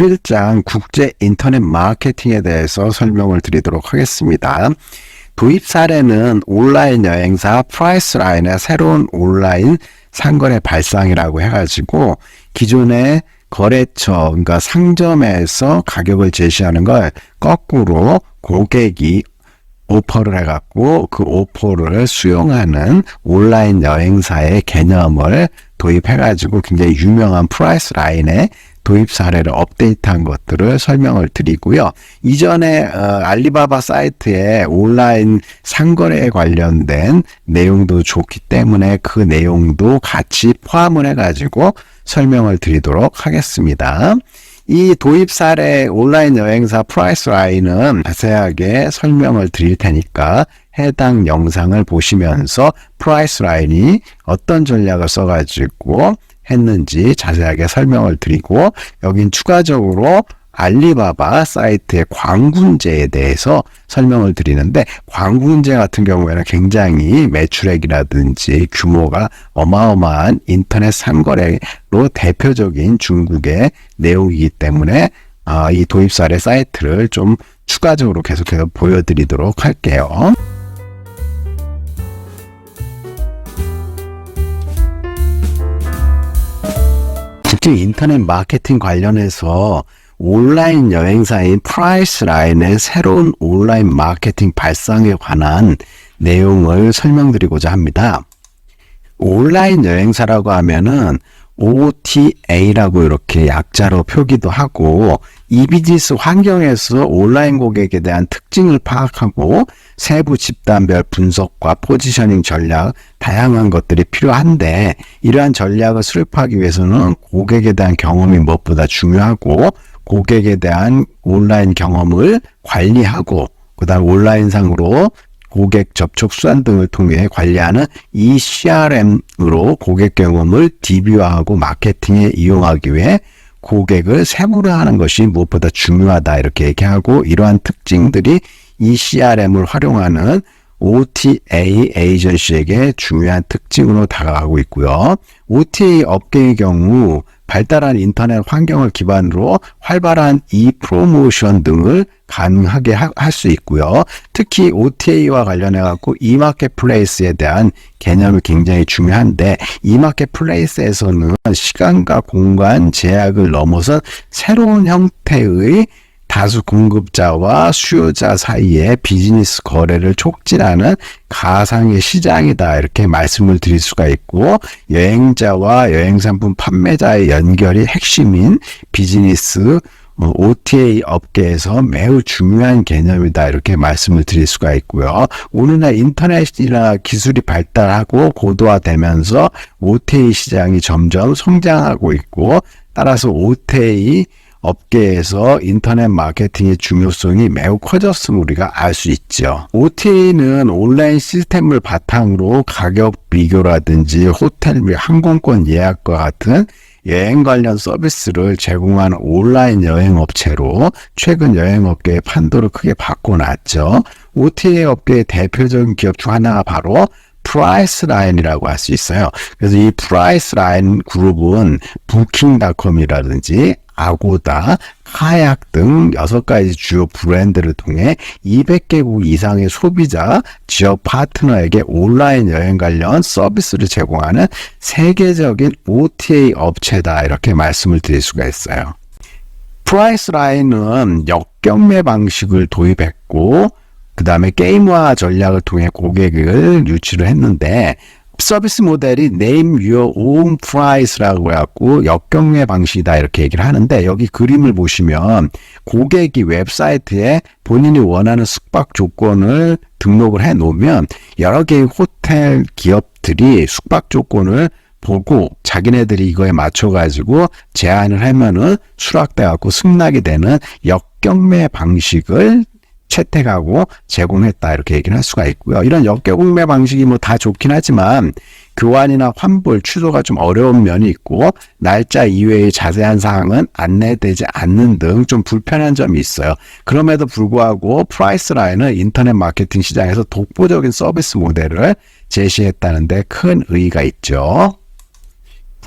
11장 국제 인터넷 마케팅에 대해서 설명을 드리도록 하겠습니다. 도입 사례는 온라인 여행사 프라이스라인의 새로운 온라인 상거래 발상이라고 해가지고 기존의 거래처, 그러니까 상점에서 가격을 제시하는 걸 거꾸로 고객이 오퍼를 해갖고 그 오퍼를 수용하는 온라인 여행사의 개념을 도입해가지고 굉장히 유명한 프라이스 라인의 도입 사례를 업데이트한 것들을 설명을 드리고요. 이전에 어, 알리바바 사이트에 온라인 상거래에 관련된 내용도 좋기 때문에 그 내용도 같이 포함을 해가지고 설명을 드리도록 하겠습니다. 이 도입 사례 온라인 여행사 프라이스 라인은 자세하게 설명을 드릴 테니까 해당 영상을 보시면서 프라이스 라인이 어떤 전략을 써가지고 했는지 자세하게 설명을 드리고 여긴 추가적으로 알리바바 사이트의 광군제에 대해서 설명을 드리는데 광군제 같은 경우에는 굉장히 매출액이라든지 규모가 어마어마한 인터넷 상거래로 대표적인 중국의 내용이기 때문에 아, 이 도입 사례 사이트를 좀 추가적으로 계속해서 보여드리도록 할게요. 국제 인터넷 마케팅 관련해서 온라인 여행사인 프라이스 라인의 새로운 온라인 마케팅 발상에 관한 내용을 설명드리고자 합니다. 온라인 여행사라고 하면은 OTA라고 이렇게 약자로 표기도 하고 이 비즈니스 환경에서 온라인 고객에 대한 특징을 파악하고 세부 집단별 분석과 포지셔닝 전략 다양한 것들이 필요한데 이러한 전략을 수립하기 위해서는 고객에 대한 경험이 무엇보다 중요하고 고객에 대한 온라인 경험을 관리하고 그다음 온라인상으로 고객 접촉 수단 등을 통해 관리하는 이 CRM으로 고객 경험을 DB화하고 마케팅에 이용하기 위해 고객을 세분화하는 것이 무엇보다 중요하다 이렇게 얘기하고 이러한 특징들이 이 CRM을 활용하는 OTA 에이전시에게 중요한 특징으로 다가가고 있고요. OTA 업계의 경우 발달한 인터넷 환경을 기반으로 활발한 이 프로모션 등을 가능하게 할 수 있고요. 특히 OTA와 관련해 갖고 이마켓플레이스에 대한 개념이 굉장히 중요한데 이마켓플레이스에서는 시간과 공간 제약을 넘어선 새로운 형태의 다수 공급자와 수요자 사이의 비즈니스 거래를 촉진하는 가상의 시장이다 이렇게 말씀을 드릴 수가 있고 여행자와 여행 상품 판매자의 연결이 핵심인 비즈니스 OTA 업계에서 매우 중요한 개념이다 이렇게 말씀을 드릴 수가 있고요. 오늘날 인터넷이나 기술이 발달하고 고도화되면서 OTA 시장이 점점 성장하고 있고 따라서 OTA 업계에서 인터넷 마케팅의 중요성이 매우 커졌음을 우리가 알 수 있죠. OTA는 온라인 시스템을 바탕으로 가격 비교라든지 호텔 및 항공권 예약과 같은 여행 관련 서비스를 제공하는 온라인 여행 업체로 최근 여행 업계의 판도를 크게 바꿔놨죠. OTA 업계의 대표적인 기업 중 하나가 바로 프라이스 라인이라고 할 수 있어요. 그래서 이 프라이스 라인 그룹은 부킹닷컴이라든지 아고다, 카약 등 6가지 주요 브랜드를 통해 200개국 이상의 소비자, 지역 파트너에게 온라인 여행 관련 서비스를 제공하는 세계적인 OTA 업체다. 이렇게 말씀을 드릴 수가 있어요. 프라이스 라인은 역경매 방식을 도입했고, 그 다음에 게임화 전략을 통해 고객을 유치를 했는데, 서비스 모델이 name your own price라고 해갖고 역경매 방식이다 이렇게 얘기를 하는데 여기 그림을 보시면 고객이 웹사이트에 본인이 원하는 숙박 조건을 등록을 해 놓으면 여러 개의 호텔 기업들이 숙박 조건을 보고 자기네들이 이거에 맞춰가지고 제안을 하면은 수락돼갖고 승낙이 되는 역경매 방식을 채택하고 제공했다 이렇게 얘기를 할 수가 있고요. 이런 역경매 방식이 뭐 다 좋긴 하지만 교환이나 환불, 취소가 좀 어려운 면이 있고 날짜 이외의 자세한 사항은 안내되지 않는 등 좀 불편한 점이 있어요. 그럼에도 불구하고 프라이스 라인은 인터넷 마케팅 시장에서 독보적인 서비스 모델을 제시했다는데 큰 의의가 있죠.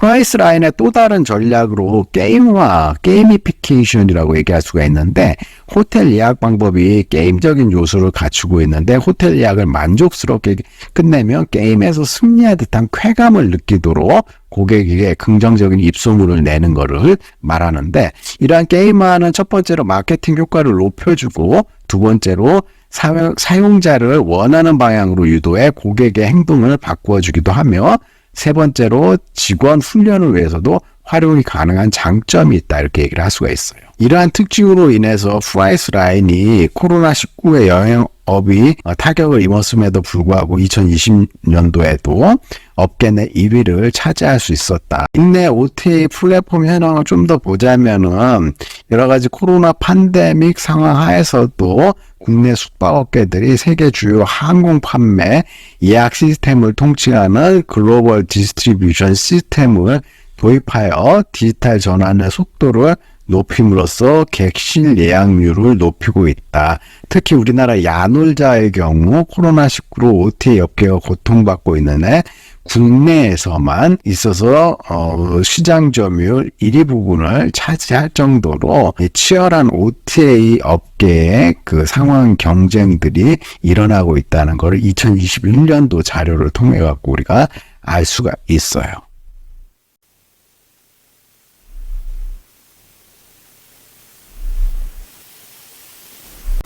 프라이스 라인의 또 다른 전략으로 게임화, 게이미피케이션이라고 얘기할 수가 있는데 호텔 예약 방법이 게임적인 요소를 갖추고 있는데 호텔 예약을 만족스럽게 끝내면 게임에서 승리한 듯한 쾌감을 느끼도록 고객에게 긍정적인 입소문을 내는 것을 말하는데 이러한 게임화는 첫 번째로 마케팅 효과를 높여주고 두 번째로 사용, 사용자를 원하는 방향으로 유도해 고객의 행동을 바꾸어 주기도 하며 세 번째로 직원 훈련을 위해서도 활용이 가능한 장점이 있다 이렇게 얘기를 할 수가 있어요. 이러한 특징으로 인해서 프라이스 라인이 코로나19의 여행업이 어, 타격을 입었음에도 불구하고 2020년도에도 업계 내 1위를 차지할 수 있었다. 국내 OTA 플랫폼 현황을 좀 더 보자면은 여러 가지 코로나 팬데믹 상황 하에서도 국내 숙박업계들이 세계 주요 항공 판매 예약 시스템을 통칭하는 글로벌 디스트리뷰션 시스템을 도입하여 디지털 전환의 속도를 높임으로써 객실 예약률을 높이고 있다. 특히 우리나라 야놀자의 경우 코로나19로 OTA 업계가 고통받고 있는 해 국내에서만 있어서 어, 시장 점유율 1위 부분을 차지할 정도로 이 치열한 OTA 업계의 그 상황 경쟁들이 일어나고 있다는 것을 2021년도 자료를 통해 갖고 우리가 알 수가 있어요.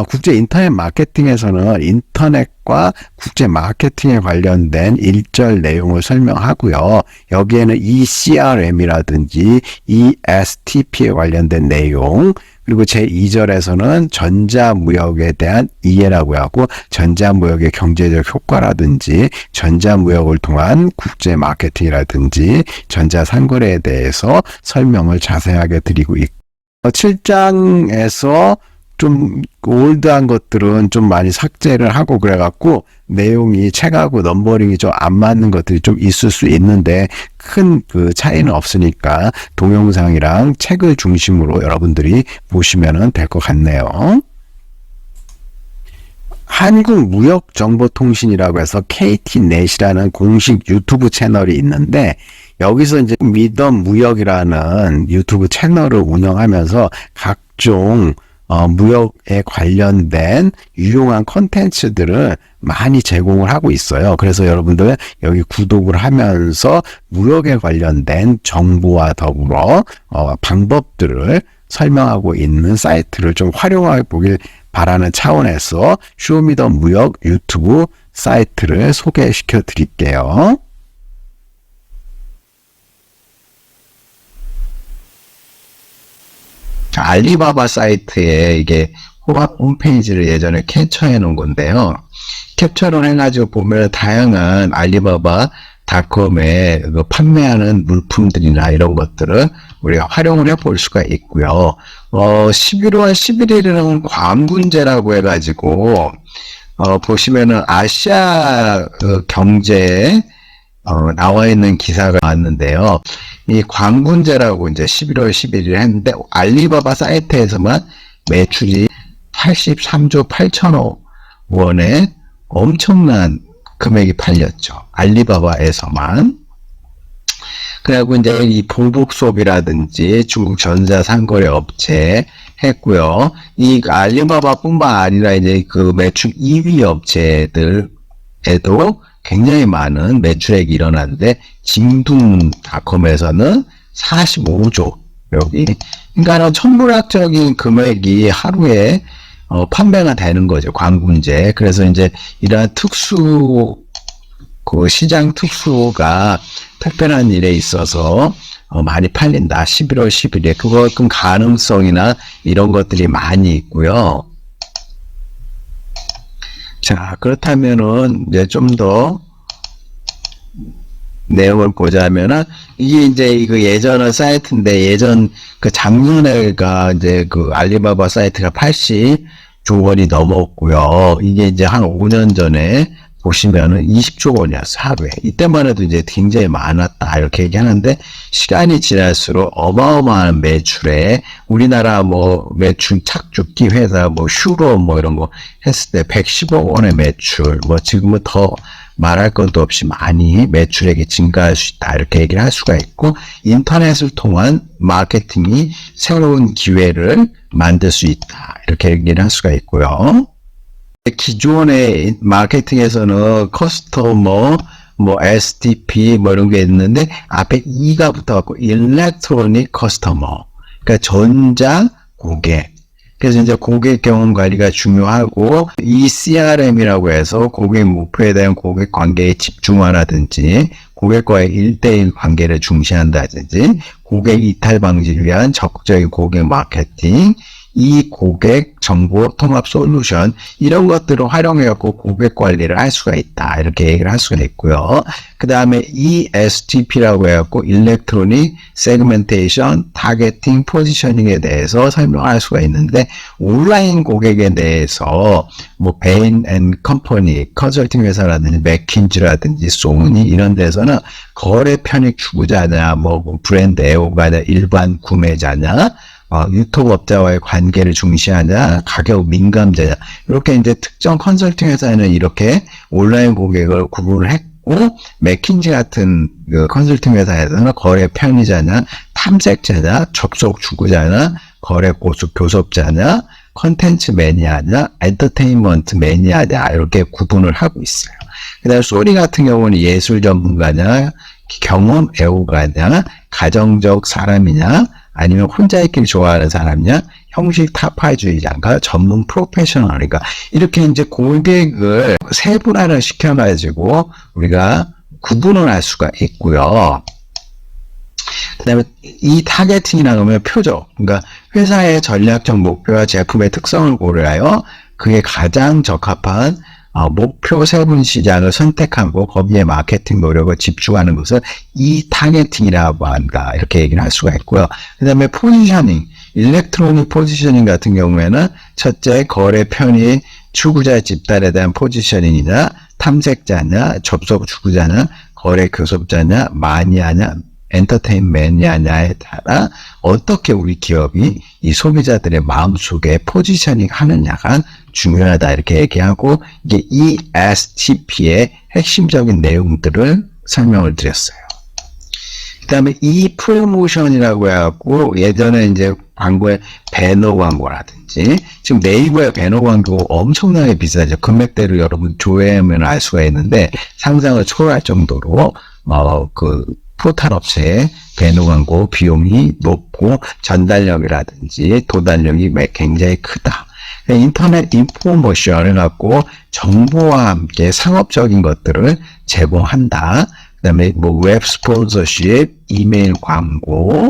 국제 인터넷 마케팅에서는 인터넷과 국제 마케팅에 관련된 일절 내용을 설명하고요. 여기에는 ECRM이라든지 ESTP에 관련된 내용, 그리고 제2절에서는 전자무역에 대한 이해라고 하고 전자무역의 경제적 효과라든지 전자무역을 통한 국제 마케팅이라든지 전자상거래에 대해서 설명을 자세하게 드리고 있고 7장에서 좀 올드한 것들은 좀 많이 삭제를 하고 그래갖고 내용이 책하고 넘버링이 좀 안 맞는 것들이 좀 있을 수 있는데 큰 그 차이는 없으니까 동영상이랑 책을 중심으로 여러분들이 보시면 될것 같네요. 한국무역정보통신이라고 해서 KT넷이라는 공식 유튜브 채널이 있는데 여기서 이제 미덤 무역이라는 유튜브 채널을 운영하면서 각종 어, 무역에 관련된 유용한 컨텐츠들을 많이 제공을 하고 있어요. 그래서 여러분들 여기 구독을 하면서 무역에 관련된 정보와 더불어 어, 방법들을 설명하고 있는 사이트를 좀 활용해 보길 바라는 차원에서 쇼미더 무역 유튜브 사이트를 소개시켜 드릴게요. 알리바바 사이트에 이게 호박 홈페이지를 예전에 캡처해 놓은 건데요. 캡처를 해가지고 보면 다양한 알리바바 닷컴에 그 판매하는 물품들이나 이런 것들을 우리가 활용을 해볼 수가 있고요. 어, 11월 11일에는 광군제라고 해가지고, 어, 보시면은 아시아 그 경제에 어, 나와 있는 기사가 왔는데요. 이 광군제라고 이제 11월 11일에 했는데 알리바바 사이트에서만 매출이 83조 8천억 원의 엄청난 금액이 팔렸죠. 알리바바에서만. 그리고 이제 이 봉복수업이라든지 중국 전자 상거래 업체 했고요. 이 알리바바뿐만 아니라 이제 그 매출 2위 업체들에도 굉장히 많은 매출액이 일어났는데 징둥닷컴에서는 45조 여기 그러니까 천문학적인 금액이 하루에 어, 판매가 되는 거죠 광군제. 그래서 이제 이러한 특수 그 시장 특수가 특별한 일에 있어서 어, 많이 팔린다. 11월 10일에 그만큼 가능성이나 이런 것들이 많이 있고요 자, 그렇다면은 이제 좀 더 내용을 보자면은 이게 이제 이거 예전의 사이트인데 예전 그 작년에가 이제 그 알리바바 사이트가 80조 원이 넘었고요. 이게 이제 한 5년 전에 보시면은 20조 원이었어요, 하루에. 이때만 해도 이제 굉장히 많았다, 이렇게 얘기하는데, 시간이 지날수록 어마어마한 매출에, 우리나라 뭐, 매출 착죽기 회사, 뭐, 슈로 뭐 이런 거 했을 때 110억 원의 매출, 뭐, 지금은 더 말할 것도 없이 많이 매출액이 증가할 수 있다. 이렇게 얘기를 할 수가 있고, 인터넷을 통한 마케팅이 새로운 기회를 만들 수 있다. 이렇게 얘기를 할 수가 있고요. 기존의 마케팅에서는 커스터머, 뭐 STP 뭐 이런 게 있는데 앞에 E가 붙어갖고 일렉트로닉 커스터머. 그러니까 전자 고객. 그래서 이제 고객 경험 관리가 중요하고 이 CRM이라고 해서 고객 목표에 대한 고객 관계에 집중하라든지 고객과의 1대1 관계를 중시한다든지 고객 이탈 방지를 위한 적극적인 고객 마케팅 이 고객 정보 통합 솔루션 이런 것들을 활용해 갖고 고객 관리를 할 수가 있다 이렇게 얘기를 할 수가 있고요. 그 다음에 ESTP라고 해갖고 일렉트로닉 세그멘테이션 타겟팅 포지셔닝에 대해서 설명할 수가 있는데 온라인 고객에 대해서 뭐 베인 앤 컴퍼니 컨설팅 회사라든지 맥킨지라든지 소니 이런 데서는 거래 편익 추구자냐 뭐 브랜드 애호가냐 일반 구매자냐 어, 유통업자와의 관계를 중시하냐, 가격 민감자냐, 이렇게 이제 특정 컨설팅 회사에는 이렇게 온라인 고객을 구분을 했고, 맥킨지 같은 그 컨설팅 회사에서는 거래 편의자냐, 탐색자냐, 접속 주구자냐, 거래 고수 교섭자냐, 컨텐츠 매니아냐, 엔터테인먼트 매니아냐, 이렇게 구분을 하고 있어요. 그 다음에 소리 같은 경우는 예술 전문가냐, 경험 애호가냐, 가정적 사람이냐, 아니면 혼자 있기를 좋아하는 사람이냐, 형식 타파주의자인가, 전문 프로페셔널인가, 이렇게 이제 고객을 세분화를 시켜가지고 우리가 구분을 할 수가 있고요. 그 다음에 이 타겟팅이라고 하면 표적, 그러니까 회사의 전략적 목표와 제품의 특성을 고려하여 그에 가장 적합한 어, 목표 세분 시장을 선택하고 거기에 마케팅 노력을 집중하는 것을 이 타겟팅이라고 한다. 이렇게 얘기를 할 수가 있고요. 그 다음에 포지셔닝, 일렉트로닉 포지셔닝 같은 경우에는 첫째 거래 편의 추구자 집단에 대한 포지셔닝이냐, 탐색자냐, 접속 추구자냐, 거래 교섭자냐, 마니아냐, 엔터테인먼트냐에 따라 어떻게 우리 기업이 이 소비자들의 마음속에 포지셔닝 하느냐가 중요하다 이렇게 얘기하고 이게 ESTP의 핵심적인 내용들을 설명을 드렸어요. 그 다음에 이 프로모션이라고 해갖고 예전에 이제 광고에 배너 광고라든지 지금 네이버의 배너 광고 엄청나게 비싸죠. 금액대로 여러분 조회하면 알 수가 있는데 상상을 초월할 정도로 어 그 포탈 업체의 배너 광고 비용이 높고 전달력이라든지 도달력이 굉장히 크다. 인터넷 인포머션을 갖고 정보와 함께 상업적인 것들을 제공한다. 그 다음에 뭐웹 스폰서십, 이메일 광고,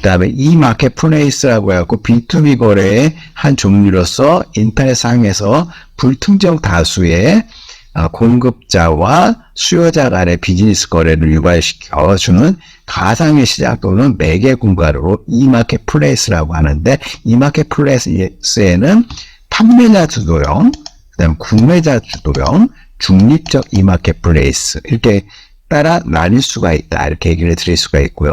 그 다음에 이 마켓플레이스라고 해갖고 B2B 거래의 한 종류로서 인터넷 상에서 불특정 다수의 어, 공급자와 수요자 간의 비즈니스 거래를 유발시켜 주는 가상의 시장 또는 매개 공간으로 이 마켓플레이스라고 하는데 이 마켓플레이스에는 판매자 주도형, 그다음 구매자 주도형, 중립적 이 마켓플레이스 이렇게 따라 나뉠 수가 있다 이렇게 얘기를 드릴 수가 있고요.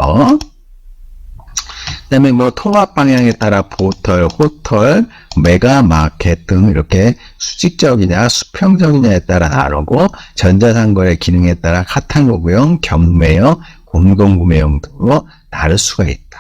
그다음에 뭐 통합 방향에 따라 포털, 호털, 메가 마켓 등 이렇게 수직적이냐 수평적이냐에 따라 나누고 전자상거래 기능에 따라 카탈로그형, 경매형, 공동구매형 등으로 나눌 수가 있다.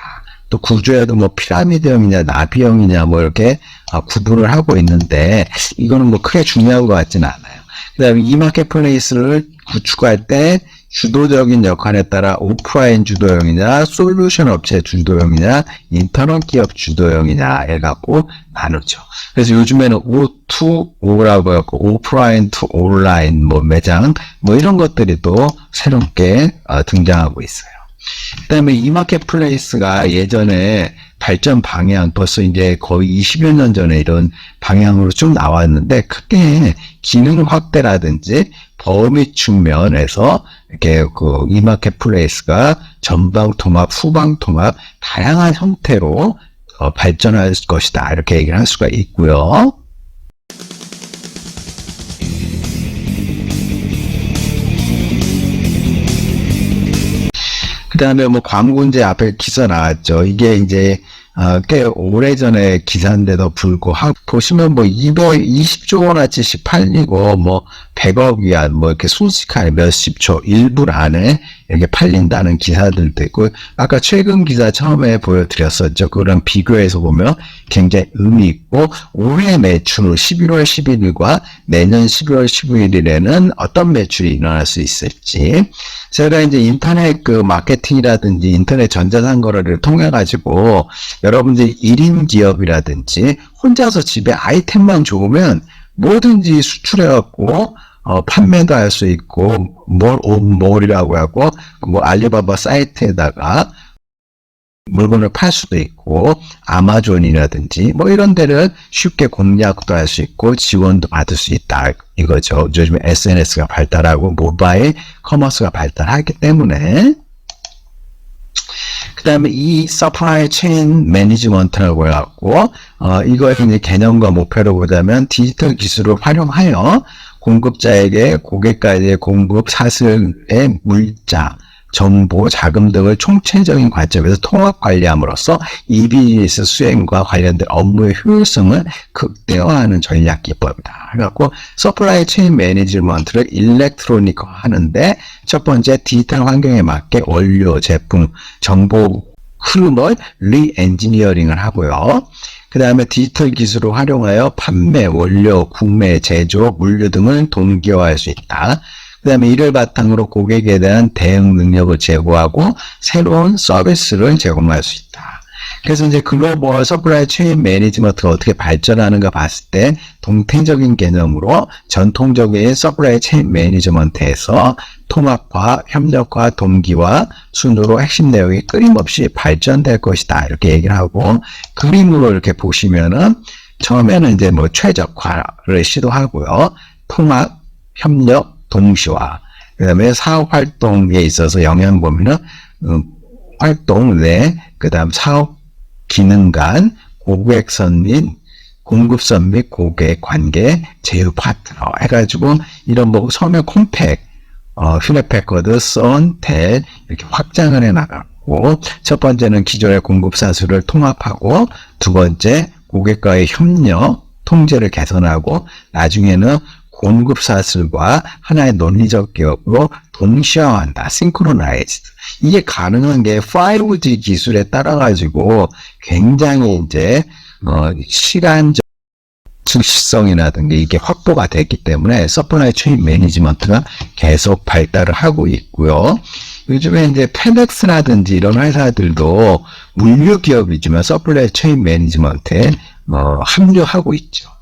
또 구조에도 뭐 피라미드형이냐 나비형이냐 뭐 이렇게 아, 구분을 하고 있는데 이거는 뭐 크게 중요한 것 같지는 않아요. 그다음에 이 마켓플레이스를 구축할 때 주도적인 역할에 따라 오프라인 주도형이냐, 솔루션 업체 주도형이냐, 인터넷 기업 주도형이냐 해갖고 나누죠. 그래서 요즘에는 O2O라고 해갖고 오프라인 투 온라인 뭐 매장 뭐 이런 것들이 또 새롭게 어, 등장하고 있어요. 그 다음에 이 마켓플레이스가 예전에 발전 방향 벌써 이제 거의 20여 년 전에 이런 방향으로 쭉 나왔는데 크게 기능 확대라든지 범위 측면에서 이렇게 그 이 마켓플레이스가 전방 통합, 후방 통합 다양한 형태로 어, 발전할 것이다 이렇게 얘기를 할 수가 있고요. 그 다음에 뭐 광고인제 앞에 기사 나왔죠. 이게 이제 아, 꽤 오래전에 기사인데도 불구하고 보시면 뭐 220조 원어치씩 팔리고 뭐 100억 위안 뭐 이렇게 순식간에 몇십 초 1분 안에 이렇게 팔린다는 기사들도 있고 아까 최근 기사 처음에 보여드렸었죠. 그거랑 비교해서 보면 굉장히 의미 있고 올해 매출 11월 11일과 내년 11월 15일에는 어떤 매출이 일어날 수 있을지 제가 이제 인터넷 그 마케팅이라든지 인터넷 전자상거래를 통해 가지고 여러분들이 1인 기업이라든지 혼자서 집에 아이템만 좋으면 뭐든지 수출해 갖고 어, 판매도 할 수 있고 뭘 몰이라고 하고 뭐 알리바바 사이트에다가 물건을 팔 수도 있고 아마존이라든지 뭐 이런 데를 쉽게 공략도 할 수 있고 지원도 받을 수 있다 이거죠. 요즘 SNS가 발달하고 모바일 커머스가 발달하기 때문에 그 다음에 이 서플라이 체인 매니지먼트라고 해갖고 어, 이거의 이제 개념과 목표를 보자면 디지털 기술을 활용하여 공급자에게 고객까지의 공급 사슬의 물자 정보, 자금 등을 총체적인 관점에서 통합 관리함으로써 이 비즈니스 수행과 관련된 업무의 효율성을 극대화하는 전략 기법이다. 그래갖고 서플라이 체인 매니지먼트를 일렉트로닉화 하는데 첫 번째 디지털 환경에 맞게 원료, 제품, 정보 흐름을 리엔지니어링을 하고요. 그 다음에 디지털 기술을 활용하여 판매, 원료, 구매, 제조, 물류 등을 동기화할 수 있다. 그 다음에 이를 바탕으로 고객에 대한 대응 능력을 제고하고 새로운 서비스를 제공할 수 있다. 그래서 이제 글로벌 서플라이 체인 매니지먼트가 어떻게 발전하는가 봤을 때 동태적인 개념으로 전통적인 서플라이 체인 매니지먼트에서 통합과 협력과 동기와 순으로 핵심 내용이 끊임없이 발전될 것이다. 이렇게 얘기를 하고 그림으로 이렇게 보시면은 처음에는 이제 뭐 최적화를 시도하고요. 통합, 협력, 동시화. 그 다음에 사업 활동에 있어서 영향 보면은, 음, 활동 내, 그 다음 사업 기능 간, 고객선 및, 공급선 및 고객 관계, 제휴 파트너 해가지고, 이런 뭐 서명 콤팩, 어, 휴레패커드, 썬, 텔, 이렇게 확장을 해 나갔고, 첫 번째는 기존의 공급 사수를 통합하고, 두 번째, 고객과의 협력, 통제를 개선하고, 나중에는 공급 사슬과 하나의 논리적 기업으로 동시화한다. 싱크로나이즈. 이게 가능한 게 5G 기술에 따라 가지고 굉장히 이제 어 시간적 즉시성이라든가 이게 확보가 됐기 때문에 서플라이 체인 매니지먼트가 계속 발달을 하고 있고요. 요즘에 이제 페덱스라든지 이런 회사들도 물류 기업이지만 서플라이 체인 매니지먼트에 어, 합류하고 있죠.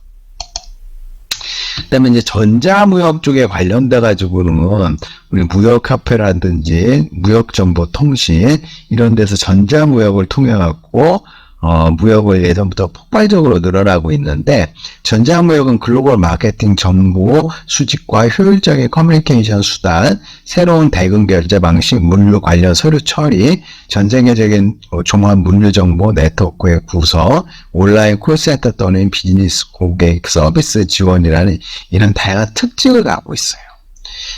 그다음에 이제 전자무역 쪽에 관련돼 가지고는 우리 무역 카페라든지 무역 정보 통신 이런 데서 전자무역을 통해 갖고 어, 무역을 예전부터 폭발적으로 늘어나고 있는데 전자무역은 글로벌 마케팅 정보 수집과 효율적인 커뮤니케이션 수단, 새로운 대금 결제 방식, 물류 관련 서류 처리, 전 세계적인 어, 종합 물류 정보 네트워크의 구성, 온라인 콜센터 또는 비즈니스 고객 서비스 지원이라는 이런 다양한 특징을 갖고 있어요.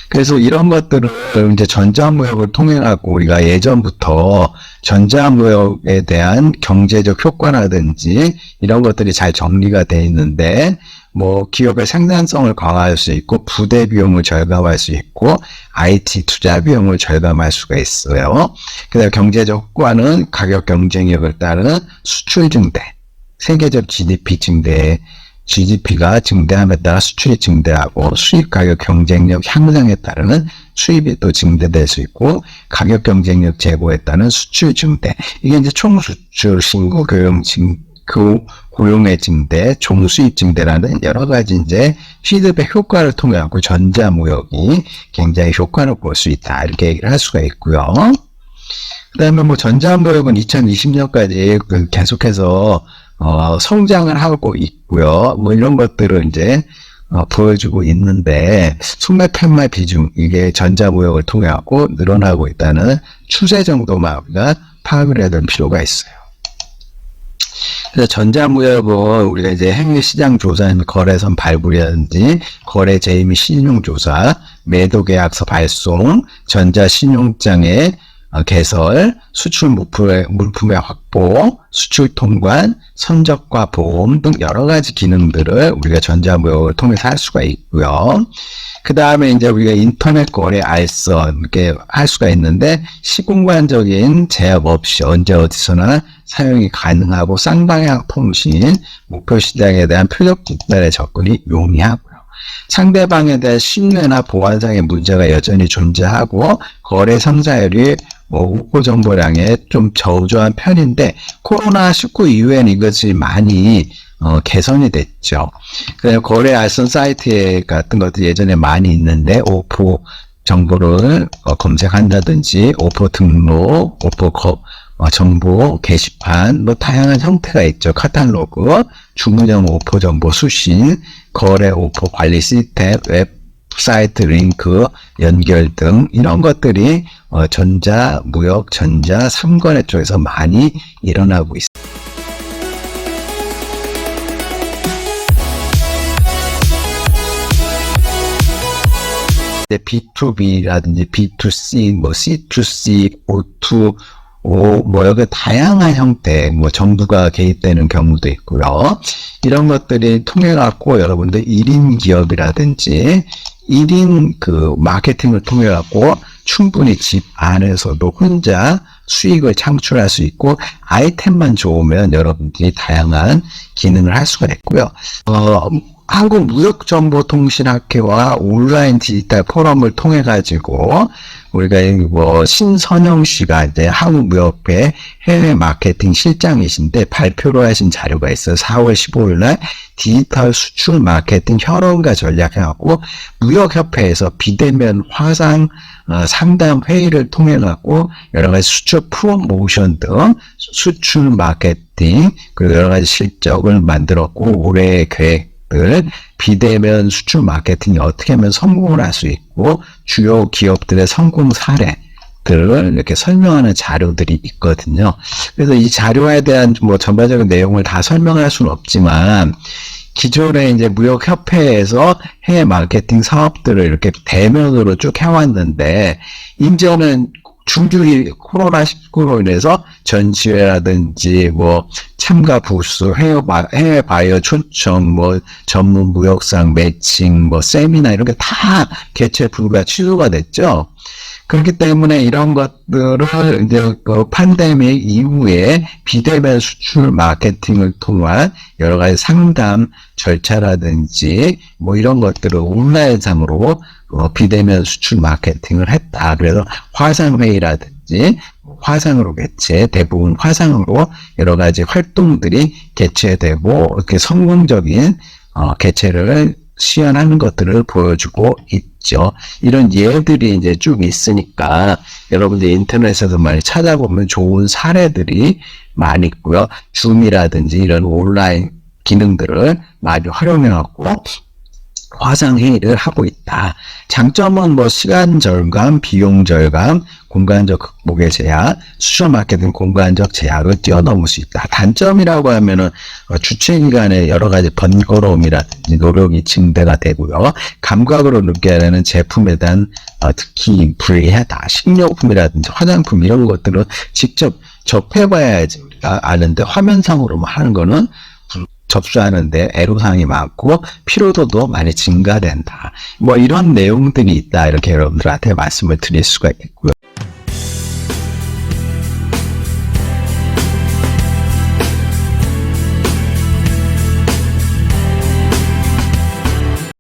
그래서 이런 것들을 이제 전자무역을 통해 갖고 우리가 예전부터 전자무역에 대한 경제적 효과라든지 이런 것들이 잘 정리가 돼 있는데 뭐 기업의 생산성을 강화할 수 있고 부대 비용을 절감할 수 있고 IT 투자 비용을 절감할 수가 있어요. 그다음 경제적 효과는 가격 경쟁력을 따르는 수출 증대, 세계적 GDP 증대 GDP가 증대함에 따라 수출이 증대하고 수입 가격 경쟁력 향상에 따르는 수입이 또 증대될 수 있고 가격 경쟁력 제고에 따른 수출 증대. 이게 이제 총 수출 신고 교용 증 그 고용의 증대, 종수입 증대라는 여러 가지 이제 피드백 효과를 통해 갖고 전자무역이 굉장히 효과를 볼 수 있다. 이렇게 얘기를 할 수가 있고요. 그다음에 뭐 전자무역은 2020년까지 그 계속해서 어, 성장을 하고 있고요. 뭐 이런 것들을 이제 어, 보여주고 있는데 순매 편말 비중 이게 전자무역을 통해 갖고 늘어나고 있다는 추세 정도만 우리가 파악을 해야 될 필요가 있어요. 그래서 전자무역은 우리가 이제 해외 시장 조사, 거래선 발굴이라든지 거래 및 신용조사, 매도계약서 발송, 전자신용장의 어, 개설, 수출 물품의, 확보, 수출 통관, 선적과 보험 등 여러 가지 기능들을 우리가 전자무역을 통해서 할 수가 있고요. 그 다음에 이제 우리가 인터넷 거래 알선 이렇게 할 수가 있는데 시공간적인 제약 없이 언제 어디서나 사용이 가능하고 쌍방향 통신, 목표 시장에 대한 표적 집단의 접근이 용이하고요. 상대방에 대한 신뢰나 보안상의 문제가 여전히 존재하고 거래 성사율이 뭐 우호 정보량에 좀 저조한 편인데 코로나19 이후에는 이것이 많이 어, 개선이 됐죠. 그래서 거래 알선 사이트 같은 것도 예전에 많이 있는데 오포 정보를 어, 검색한다든지 오포 등록, 오포 거, 어, 정보 게시판 뭐 다양한 형태가 있죠. 카탈로그, 주문형 오포 정보 수신, 거래 오포 관리 시스템, 웹 사이트 링크 연결 등 이런 것들이 어, 전자, 무역, 전자, 삼거래 쪽에서 많이 일어나고 있습니다. B2B라든지 B2C, 뭐 C2C, O2, O, 뭐 여기 다양한 형태, 뭐 정부가 개입되는 경우도 있고요. 이런 것들이 통해 갖고 여러분들 1인 기업이라든지 1인 그 마케팅을 통해 갖고 충분히 집 안에서도 혼자 수익을 창출할 수 있고 아이템만 좋으면 여러분들이 다양한 기능을 할 수가 있고요. 어, 한국무역정보통신학회와 온라인 디지털 포럼을 통해 가지고 우리가 뭐 신선영 씨가 이제 한국무역회 해외 마케팅 실장이신데 발표를 하신 자료가 있어요. 4월 15일 날 디지털 수출 마케팅 혈원과 전략해갖고 무역협회에서 비대면 화상 어, 상담 회의를 통해 갖고 여러 가지 수출 프로모션 등 수출 마케팅 그리고 여러 가지 실적을 만들었고 올해의 계획 들 비대면 수출 마케팅이 어떻게 하면 성공을 할 수 있고 주요 기업들의 성공 사례들을 이렇게 설명하는 자료들이 있거든요. 그래서 이 자료에 대한 뭐 전반적인 내용을 다 설명할 수는 없지만 기존에 이제 무역협회에서 해외 마케팅 사업들을 이렇게 대면으로 쭉 해왔는데 이제는 중국이 코로나19로 인해서 전시회라든지 뭐 참가 바, 해외 바이어 초청, 뭐 전문 무역상 매칭, 뭐 세미나 이런 게 다 개최 불가 취소가 됐죠. 그렇기 때문에 이런 것들을 이제 그 팬데믹 이후에 비대면 수출 마케팅을 통한 여러 가지 상담 절차라든지 뭐 이런 것들을 온라인상으로 어, 비대면 수출 마케팅을 했다. 그래서 화상회의라든지 화상으로 개최, 대부분 화상으로 여러 가지 활동들이 개최되고 이렇게 성공적인 어, 개최를 시연하는 것들을 보여주고 있 죠. 이런 예들이 이제 쭉 있으니까 여러분들 인터넷에서 많이 찾아보면 좋은 사례들이 많이 있고요. 줌이라든지 이런 온라인 기능들을 많이 활용해갖고 화상회의를 하고 있다. 장점은 뭐 시간 절감, 비용 절감, 공간적 극복의 제약, 수출 마케팅 공간적 제약을 뛰어넘을 수 있다. 단점이라고 하면은 어, 주최 기간에 여러 가지 번거로움이라든지 노력이 증대가 되고요. 감각으로 느껴야 되는 제품에 대한 어, 특히 불리하다. 식료품이라든지 화장품 이런 것들은 직접 접해봐야지 우리가 아는데 화면상으로만 하는 거는 접수하는데 애로사항이 많고 피로도도 많이 증가된다. 뭐 이런 내용들이 있다. 이렇게 여러분들한테 말씀을 드릴 수가 있고요.